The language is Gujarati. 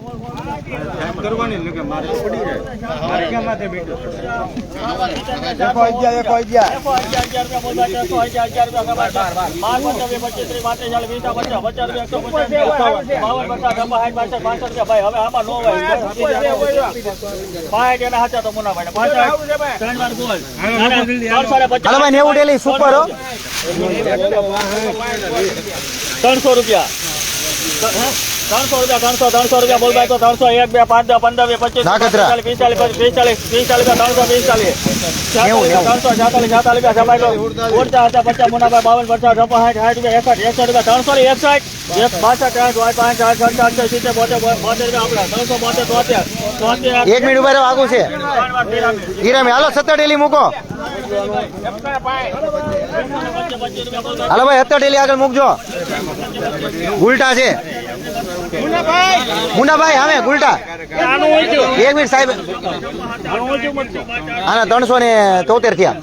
કરવાની કે મારે પડી જાય મારે ક્યાં માથે બેઠું એકો અગિયાર એકો અગિયાર એકો અગિયાર રૂપિયા બોલવા અગિયાર રૂપિયા હો ત્રણસો રૂપિયા ત્રણસો રૂપિયા ત્રણસો ત્રણસો રૂપિયા બોલ ભાઈ તો ત્રણસો એક બે પાંચ દસ પંદર વીસ પચીસ નાગતરા. પિસ્તાલીસ પિસ્તાલીસ પિસ્તાલીસ ત્રણસો પિસ્તાલીસ. ત્રણસો છાતાલીસ છાતાલીસ રૂપિયા લો ઓળતા હતા પચાસ મુનાભાઈ બાવન પચાસ છપ્પન સાઠ સાઠ રૂપિયા એકસઠ એકસઠ રૂપિયા ત્રણસો ને એકસઠ એક બાસઠ આઠ પાંચ આઠ આઠ આઠ સિત્તેર બોતેર બોતેર આપણા ત્રણસો બોતેર તોતેર તોતેર એક મિનિટ ઊભા આગું છે. ઈરામી હાલો સત્તર ડેલી મૂકો હાલો ભાઈ સત્તર ડેલી આગળ મૂકજો. ગુલટા છે. મુન્નાભાઈ હવે ગુલટા એક મિનિટ, સાહેબ. આના ત્રણસો ને તોતેર થયા.